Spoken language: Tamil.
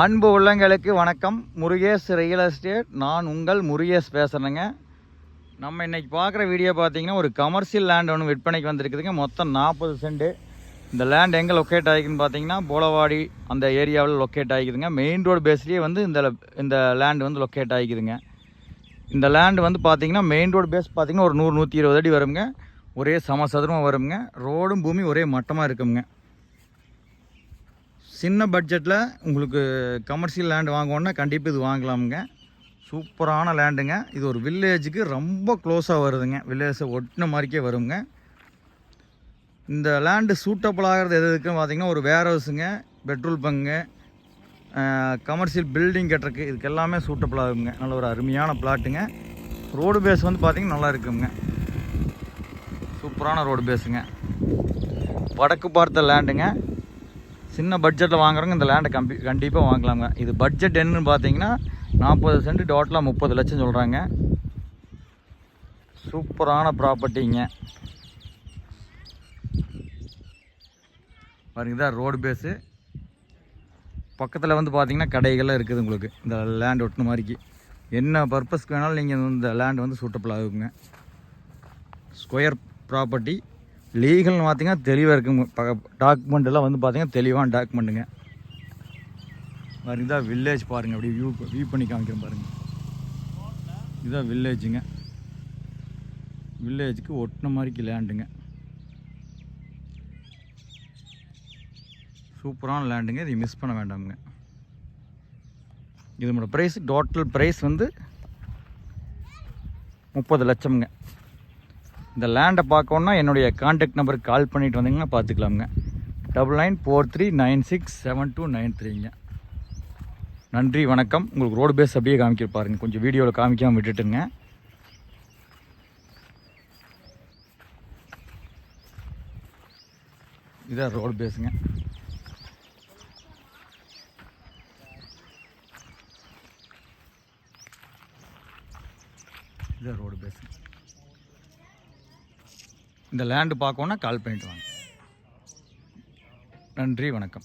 அன்பு உள்ளங்களுக்கு வணக்கம். முருகேஷ் ரியல் எஸ்டேட் நான் உங்கள் முருகேஷ் பேசுகிறேங்க நம்ம இன்றைக்கி பார்க்குற வீடியோ பார்த்தீங்கன்னா ஒரு கமர்ஷியல் லேண்ட் ஒன்று விற்பனைக்கு வந்திருக்குதுங்க. மொத்தம் நாற்பது சென்ட் இந்த லேண்ட் எங்கே லொக்கேட் ஆகிக்குன்னு பார்த்தீங்கன்னா போலவாடி அந்த ஏரியாவில் லொக்கேட் ஆகிக்குதுங்க மெயின் ரோடு பேஸ்லேயே வந்து இந்த இந்த லேண்டு வந்து லொக்கேட் ஆகிக்குதுங்க இந்த லேண்டு வந்து பார்த்தீங்கன்னா மெயின் ரோடு பேஸ் பார்த்தீங்கன்னா ஒரு நூறு நூற்றி இருபது அடி வருங்க ஒரே சமசதுரமாக வருங்க ரோடும் பூமி ஒரே மட்டமாக இருக்குங்க. சின்ன பட்ஜெட்டில் உங்களுக்கு கமர்ஷியல் லேண்டு வாங்கணுன்னா கண்டிப்பாக இது வாங்கலாமுங்க. சூப்பரான லேண்டுங்க இது ஒரு வில்லேஜுக்கு ரொம்ப க்ளோஸாக வருதுங்க. வில்லேஜை ஒட்டின மாதிரிக்கே வருங்க. இந்த லேண்டு சூட்டபிள் ஆகிறது எது எதுக்குன்னு பார்த்தீங்கன்னா ஒரு வேர் ஹவுஸுங்க பெட்ரோல் பங்கு கமர்ஷியல் பில்டிங் கட்டுறதுக்கு இதுக்கு எல்லாமே சூட்டபிள் ஆகுங்க. நல்ல ஒரு அருமையான பிளாட்டுங்க ரோடு பேஸ் வந்து பார்த்திங்கன்னா நல்லா இருக்குங்க. சூப்பரான ரோடு பேஸுங்க வடக்கு பார்த்த லேண்டுங்க சின்ன பட்ஜெட்டில் வாங்குறவங்க இந்த லேண்டை கம்பி கண்டிப்பாக வாங்கலாங்க. இது பட்ஜெட் என்னன்னு பார்த்தீங்கன்னா நாற்பது சென்ட் டோட்டலாக முப்பது லட்சம் சொல்கிறாங்க சூப்பரான ப்ராப்பர்ட்டிங்க பாருங்க இதான் ரோடு பேஸு பக்கத்தில் வந்து பார்த்திங்கன்னா கடைகள்லாம் இருக்குது உங்களுக்கு. இந்த லேண்ட் ஒட்டின மாதிரிக்கு. என்ன பர்பஸ்க்கு வேணாலும் நீங்கள் இந்த லேண்ட் வந்து சூட்டபிள் ஆகுங்க. ஸ்கொயர் ப்ராப்பர்ட்டி லீகல்னு பார்த்தீங்கன்னா தெளிவாக இருக்குங்க. டாக்குமெண்ட் எல்லாம் வந்து பார்த்தீங்கன்னா தெளிவான டாக்குமெண்ட்டுங்க பாருங்க இதான் வில்லேஜ் பாருங்கள் அப்படியே வியூ வியூ பண்ணி காமிக்கிறேன் பாருங்கள் இதுதான் வில்லேஜுங்க வில்லேஜுக்கு ஒட்டின மாதிரிக்கு லேண்டுங்க சூப்பரான லேண்டுங்க இதை மிஸ் பண்ண வேண்டாமுங்க. இதனோட ப்ரைஸ் டோட்டல் ப்ரைஸ் வந்து முப்பது லட்சம்ங்க. இந்த லேண்டை பார்க்கணுன்னா என்னுடைய காண்டாக்ட் நம்பருக்கு கால் பண்ணிட்டு வந்தீங்கன்னா பார்த்துக்கலாமுங்க. Double nine four three nine six seven two nine த்ரீங்க நன்றி வணக்கம். உங்களுக்கு ரோடு பேஸ் அப்படியே காமிக்கிற பாருங்க. கொஞ்சம் வீடியோவில் காமிக்காமல் விட்டுட்டுங்க. இதான் ரோடு பேஸுங்க இதான் ரோடு பேஸுங்க இந்த லேண்டு பார்க்கணுன்னா கால் பண்ணிட்டு வாங்க. நன்றி வணக்கம்.